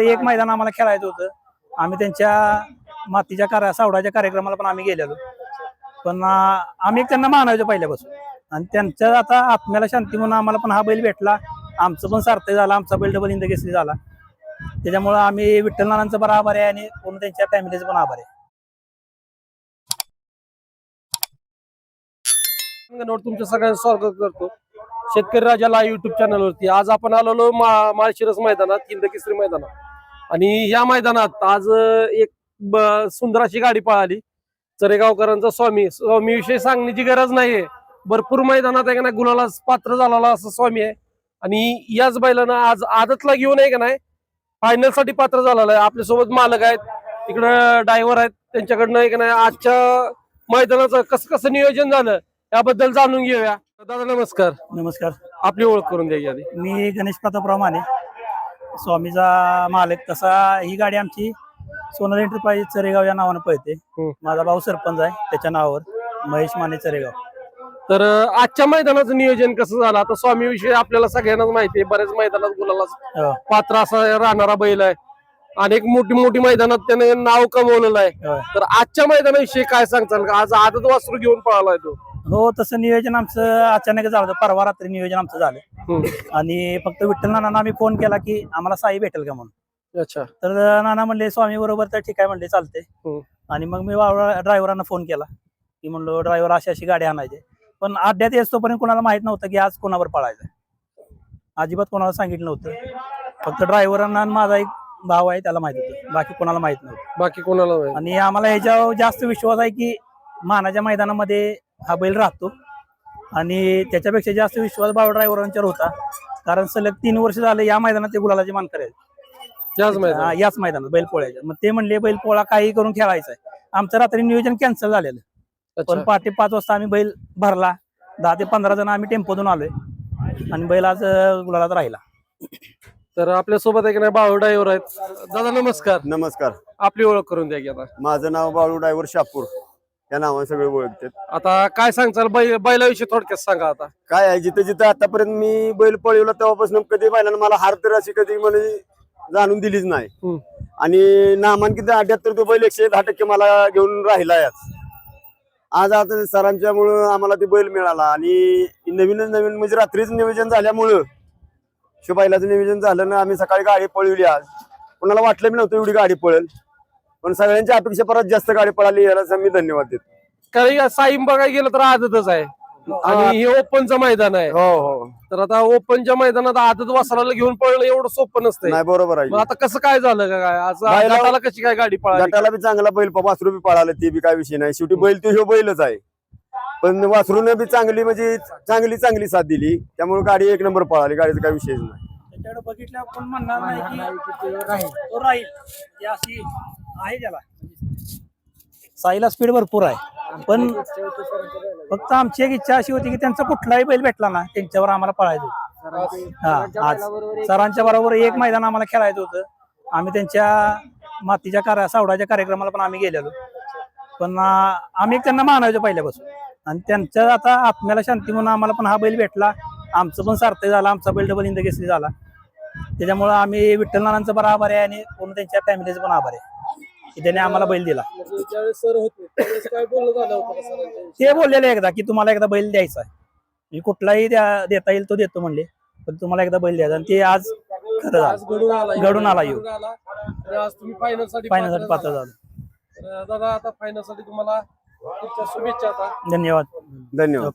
एक मैदान आम्हाला खेळायचं होतं. आम्ही त्यांच्या मातीच्या कार्य सावडाच्या कार्यक्रमाला पण आम्ही गेलेलो. पण आम्ही त्यांना मानायचो पहिल्यापासून. आणि त्यांच्या आता आत्म्याला शांती म्हणून आम्हाला पण हा बैल भेटला. आमचं पण सार्थक झाला. आमचा बैल डबल इंद केसरी झाला. त्याच्यामुळं आम्ही विठ्ठल नानांचं पण आभार आहे आणि पूर्ण त्यांच्या फॅमिलीचं पण आभार आहे. नोट तुमचं सगळ्यांचं स्वागत करतो. शेतकरी राजाला युट्यूब चॅनलवरती आज आपण आलेलो मा- माळशिरस मैदानात हिंद मैदानात. आणि या मैदानात आज एक सुंदर अशी गाडी पळाली. चरेगावकरांचा स्वामी. स्वामी विषयी सांगण्याची गरज नाहीये. भरपूर मैदानात आहे का नाही गुलाला पात्र झालेला असं स्वामी आहे. आणि याच बैलानं आज आदतला घेऊन आहे का नाही फायनलसाठी पात्र झालेला आहे. आपल्यासोबत मालक आहेत. इकडं ड्रायव्हर आहेत. त्यांच्याकडनं आहे का नाही आजच्या मैदानाचं कसं कसं नियोजन झालं याबद्दल जाणून घेऊया. दादा नमस्कार. नमस्कार. आपली ओळख करून द्या यादी. मी गणेश प्रतापराव माने. स्वामीचा मालक तसा. ही गाडी आमची सोनल एंटरप्राइज चरेगाव या नावानं पळते. माझा भाऊ सरपंच आहे त्याच्या नावावर. महेश माने चरेगाव. तर आजच्या मैदानाचं नियोजन कसं झालं? आता स्वामी विषयी आपल्याला सगळ्यांनाच माहिती आहे. बऱ्याच मैदानात गुलाला हो, पात्र असा राहणारा बैल आहे. अनेक मोठी मोठी मैदानात त्याने नाव कमवलेलं आहे. हो. तर आजच्या मैदानाविषयी काय सांगताल? का आज आदत वासरू घेऊन पळालाय तो. हो तसं नियोजन आमचं अचानक झालं होतं. परवा रात्री नियोजन आमचं झालं. हम्म. आणि फक्त विठ्ठल नानांना आम्ही फोन केला की आम्हाला साई भेटेल का म्हणून. अच्छा. तर नाना म्हणले स्वामी बरोबर तर ठीक आहे म्हणले चालते हम्म. आणि मग मी ड्रायव्हरांना फोन केला. की म्हणलो ड्रायव्हर अशी अशी गाडी आणायची पण अड्ड्यात येस तोपर्यंत कोणाला माहीत नव्हतं की आज कोणावर पळायचं अजिबात कोणाला सांगितलं नव्हतं. फक्त ड्रायव्हरांना आणि माझा एक भाव आहे त्याला माहीत होतं. बाकी कोणाला माहीत नव्हतं. बाकी कोणाला? आणि आम्हाला ह्याच्यावर जास्त विश्वास आहे की मानाच्या मैदानामध्ये हा बैल राहतो. आणि त्याच्यापेक्षा जास्त विश्वास भाव ड्रायव्हरांच्यावर होता. कारण सलग तीन वर्ष झाले या मैदानात ते गुलालाची मान करायचे त्याच मैदान हा, याच मैदानात बैल पोळ्याच्या मग ते म्हणले बैल पोळा काही करून खेळायचा आहे. आमचं रात्री नियोजन कॅन्सल झालेलं. पण पहाटे पाच वाजता आम्ही बैल भरला. दहा ते पंधरा जण आम्ही टेम्पोतून आलोय. आणि बैल आज गुलालात राहिला. तर आपल्यासोबत एक नाही बाळू ड्रायव्हर आहेत. दादा नमस्कार. नमस्कार. आपली ओळख करून द्या की आता. माझं नाव बाळू ड्रायव्हर शापूर. या नावाने सगळे ओळखतात. आता काय सांगचाल बैल बैलाविषयी थोडक्यात सांगा आता. काय आहे जिथं जिथं आतापर्यंत मी बैल पळवला तेव्हापासून कधी बैलानं मला हार तर अशी कधी म्हणजे जाणून दिलीच नाही. हम्म. आणि नामांकित अड्ड्यात तर तो बैल एकशे दहा टक्के मला घेऊन राहिला आज आज सरांच्यामुळं आम्हाला ते बैल मिळाला आणि नवीनच नवीन म्हणजे रात्रीच नियोजन झाल्यामुळं शिवबाईलाचं नियोजन झालं ना आम्ही सकाळी गाडी पळवली आज. कोणाला वाटलं बी नव्हतं एवढी गाडी पळेल. पण सगळ्यांच्या अपेक्षा परत जास्त गाडी पळाली याला मी धन्यवाद देतो. कारण का साईम बघायला गेलं तर आदतच आहे. आणि हे ओपनचं मैदान आहे. हो हो. तर आता ओपनच्या मैदानात आदत वासराला घेऊन पळलं एवढं सोपं नसतंय. नाही बरोबर आहे. आता कसं काय झालं का काय? आज गटाला कशी काय गाडी पळाली? गटाला बी चांगला बैल वासरू बी पळाला ते बी काय विषय नाही. शेवटी बैल तो ह्यो बैलच आहे. पण वासरूने बी चांगली म्हणजे चांगली चांगली साथ दिली. त्यामुळे गाडी एक नंबर पळाली. गाडीचा काय विषयच नाही. त्याच्याकडे बघितल्यावर कोण म्हणणार नाही की तो राहील. ही अशी आहे त्याला. साईला स्पीड भरपूर आहे. पण फक्त आमची एक इच्छा अशी होती की त्यांचा कुठलाही बैल भेटला ना त्यांच्यावर आम्हाला पळायचं हा आज सरांच्या बरोबर एक मैदान आम्हाला खेळायचं होतं. आम्ही त्यांच्या मातीच्या कार्या सावडाच्या कार्यक्रमाला पण आम्ही गेलेलो. पण आम्ही त्यांना मानायचो पहिल्यापासून. आणि त्यांच्या आता आत्म्याला शांती म्हणून आम्हाला पण हा बैल भेटला. आमचं पण सार्थक झाला आमचा बैल डबल इंद केसरी झाला. त्याच्यामुळं आम्ही विठ्ठल नानांचं पण आभार आहे आणि पूर्ण त्यांच्या फॅमिलीचं पण आभार आहे. की त्याने आम्हाला बैल दिला. सर होते त्यावेळेस काय बोलणं झालं होतं का सरांच्या ते बोललेले एकदा की तुम्हाला एकदा बैल द्यायचा आहे. म्हणजे कुठलाही द्या- देता येईल तो देतो म्हणले पण तुम्हाला एकदा बैल द्यायचा आणि ते आज खरं आज झालं घडून आला घडून आला ह्यो. घडून आला. आणि आज तुम्ही फायनलसाठी फायनल पात्र झाला. झालं तर दादा आता फायनलसाठी तुम्हाला पुढच्या शुभेच्छा आता. धन्यवाद. धन्यवाद.